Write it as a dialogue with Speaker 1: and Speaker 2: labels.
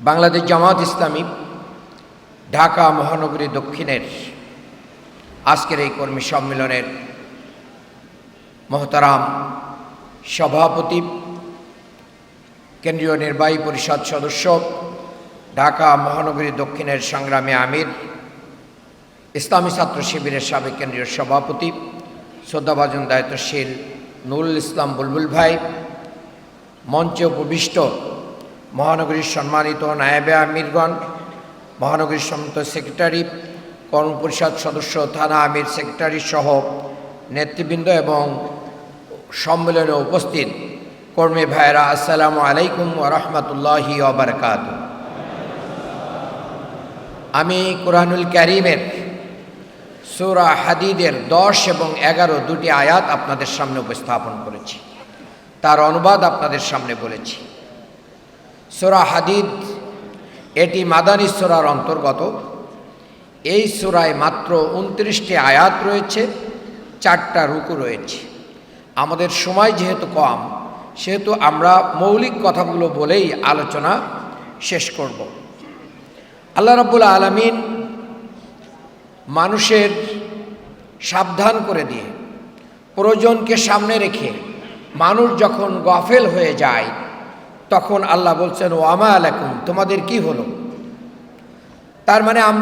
Speaker 1: বাংলাদেশ জামাত ইসলামী ঢাকা মহানগরী দক্ষিণের আজকের এই কর্মী সম্মেলনের মহতারাম সভাপতি, কেন্দ্রীয় নির্বাহী পরিষদ সদস্য, ঢাকা মহানগরী দক্ষিণের সংগ্রামী আমির, ইসলামী ছাত্র শিবিরের সাবেক কেন্দ্রীয় সভাপতি, শ্রদ্ধাভাজন দায়িত্বশীল নুরুল ইসলাম বুলবুল ভাই, মঞ্চে উপবিষ্ট মহানগরীর সম্মানিত নায়েবে আমিরগণ, মহানগরীর সম্মিলিত সেক্রেটারি, কর্মপরিষদ সদস্য, থানা আমির সেক্রেটারি সহ নেতৃবৃন্দ এবং সম্মেলনে উপস্থিত কর্মী ভাইরা আসসালামু আলাইকুম ওরহমতুল্লাহি ওবরকাত আমি কোরআনুল ক্যারিমের সুরা হাদিদের দশ এবং এগারো দুটি আয়াত আপনাদের সামনে উপস্থাপন করেছি। তার অনুবাদ আপনাদের সামনে বলেছি। সোরা হাদিদ, এটি মাদানী সোরার অন্তর্গত। এই সোরায় মাত্র উনত্রিশটি আয়াত রয়েছে, চারটা রুকু রয়েছে। আমাদের সময় যেহেতু কম, সেহেতু আমরা মৌলিক কথাগুলো বলেই আলোচনা শেষ করব। আল্লাহ রাবুল আলমিন মানুষের সাবধান করে দিয়ে, প্রয়োজনকে সামনে রেখে মানুষ যখন গফেল হয়ে যায় তখন আল্লাহ বলছেন ও আমা আলাকুম তোমাদের কি হলো? তার মানে আমরা